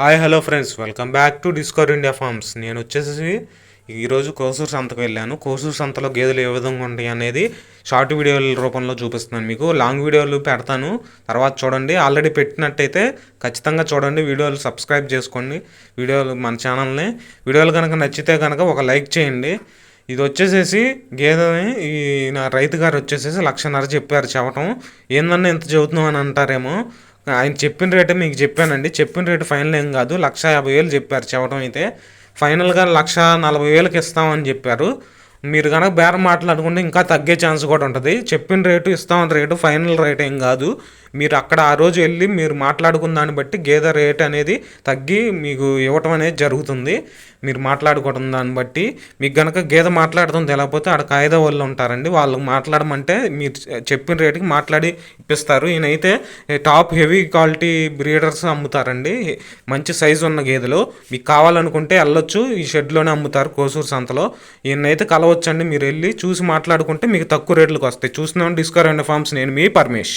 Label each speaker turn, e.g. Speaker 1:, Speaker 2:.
Speaker 1: Hi hello friends. Welcome back to discover India farms. నేను వచ్చేసి ఈరోజు కోసూరు సంతకు వెళ్ళాను. కోసూరు సంతలో గేదెలు ఏ విధంగా ఉంటాయి అనేది షార్ట్ వీడియోల రూపంలో చూపిస్తున్నాను మీకు. లాంగ్ వీడియోలు పెడతాను. తర్వాత చూడండి. ఆల్రెడీ పెట్టినట్టయితే ఖచ్చితంగా చూడండి. వీడియోలు సబ్స్క్రైబ్ చేసుకోండి. వీడియోలు మన ఛానల్ని. వీడియోలు కనుక నచ్చితే కనుక ఒక లైక్ చేయండి. ఇది వచ్చేసేసి గేదెని ఈ నా రైతు గారు వచ్చేసేసి లక్షన్నర చెప్పారు. చెప్పటం. ఏందన్నా ఇంత చెబుతున్నావు అని అంటారేమో. ఆయన చెప్పిన రేటే మీకు చెప్పానండి. చెప్పిన రేటు ఫైనల్ ఏం కాదు. లక్ష యాభై వేలు చెప్పారు. చెప్పడం అయితే ఫైనల్గా లక్ష నలభై వేలకు ఇస్తామని చెప్పారు. మీరు కనుక బేరం మాట్లాడుకుంటే ఇంకా తగ్గే ఛాన్స్ కూడా ఉంటుంది. చెప్పిన రేటు ఇస్తామన్న రేటు ఫైనల్ రేట్ ఏం కాదు. మీరు అక్కడ ఆ రోజు వెళ్ళి మీరు మాట్లాడుకున్న దాన్ని బట్టి గేదె రేట్ అనేది తగ్గి మీకు ఇవ్వటం అనేది జరుగుతుంది. మీరు మాట్లాడుకోవడం దాన్ని బట్టి మీకు కనుక గేదె మాట్లాడుతుంది లేకపోతే అక్కడ కాయిదా వాళ్ళు ఉంటారండి. వాళ్ళకి మాట్లాడమంటే మీరు చెప్పిన రేటుకి మాట్లాడి ఇప్పిస్తారు. ఈయనైతే టాప్ హెవీ క్వాలిటీ బ్రీడర్స్ అమ్ముతారండి. మంచి సైజు ఉన్న గేదెలు. మీకు కావాలనుకుంటే వెళ్ళొచ్చు. ఈ షెడ్లోనే అమ్ముతారు కోసూరు సంతలో. ఈయనైతే కలవచ్చండి మీరు వెళ్ళి చూసి మాట్లాడుకుంటే మీకు తక్కువ రేట్లకు వస్తాయి. చూస్తున్నాం డిస్కవర్ అండ్ ఫార్మ్స్ నేను మీ పరమేష్.